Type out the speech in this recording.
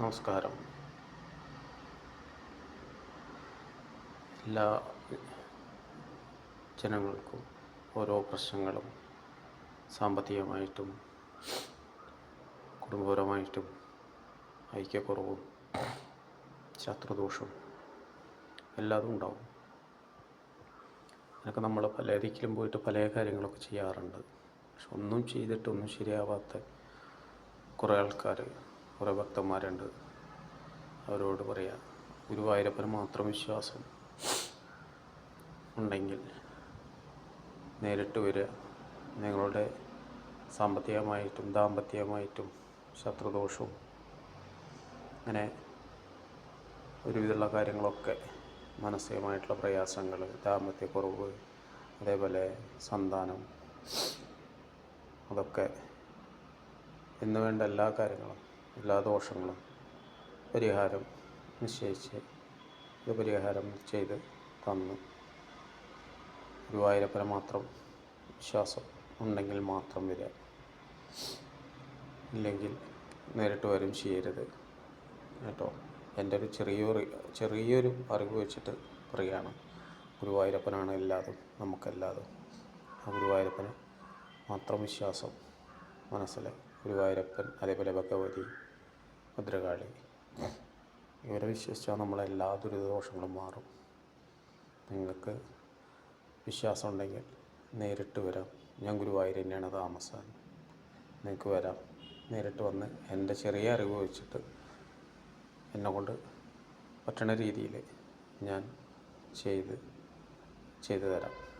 നമസ്കാരം. എല്ലാ ജനങ്ങൾക്കും ഓരോ പ്രശ്നങ്ങളും സാമ്പത്തികമായിട്ടും കുടുംബപരമായിട്ടും ഐക്യക്കുറവും ശത്രുദോഷവും എല്ലാതും ഉണ്ടാവും. അതിനൊക്കെ നമ്മൾ പല ദിക്കിലും പോയിട്ട് പല കാര്യങ്ങളൊക്കെ ചെയ്യാറുണ്ട്. പക്ഷെ ഒന്നും ചെയ്തിട്ടൊന്നും ശരിയാവാത്ത കുറേ ആൾക്കാർ കുറേ ഭക്തന്മാരുണ്ട് അവരോട് പറയാം ഗുരുവായൂരപ്പന് മാത്രം വിശ്വാസം ഉണ്ടെങ്കിൽ നേരിട്ട് വരിക. നിങ്ങളുടെ സാമ്പത്തികമായിട്ടും ദാമ്പത്യമായിട്ടും ശത്രുദോഷവും അങ്ങനെ ഒരുവിധമുള്ള കാര്യങ്ങളൊക്കെ മാനസികമായിട്ടുള്ള പ്രയാസങ്ങൾ ദാമ്പത്യക്കുറവ് അതേപോലെ സന്താനം അതൊക്കെ എന്നുവേണ്ട എല്ലാ കാര്യങ്ങളും എല്ലാ ദോഷങ്ങളും പരിഹാരം നിശ്ചയിച്ച് ഇത് പരിഹാരം ചെയ്ത് തന്നു. ഗുരുവായൂരപ്പനെ മാത്രം വിശ്വാസം ഉണ്ടെങ്കിൽ മാത്രം വരിക. ഇല്ലെങ്കിൽ നേരിട്ട് വരും ചെയ്യരുത് കേട്ടോ. എന്റെ ഒരു ചെറിയൊരു ചെറിയൊരു അറിവ് വെച്ചിട്ട് പറയുകയാണ്. ഗുരുവായൂരപ്പനാണ് എല്ലാതും നമുക്കെല്ലാതും. ആ ഗുരുവായൂരപ്പന് മാത്രം വിശ്വാസം മനസ്സിൽ ഗുരുവായൂരപ്പൻ അതേപോലെ ഭഗവതി ഭദ്രകാളി ഇവരെ വിശ്വസിച്ചാൽ നമ്മളെ എല്ലാ ദുരിതദോഷങ്ങളും മാറും. നിങ്ങൾക്ക് വിശ്വാസം ഉണ്ടെങ്കിൽ നേരിട്ട് വരാം. ഞാൻ ഗുരുവായൂർ തന്നെയാണ് താമസം. നിങ്ങൾക്ക് വരാം. നേരിട്ട് വന്ന് എന്റെ ചെറിയ അറിവ് വെച്ചിട്ട് എന്നെ കൊണ്ട് പറ്റണ രീതിയിൽ ഞാൻ ചെയ്ത് ചെയ്തു തരാം.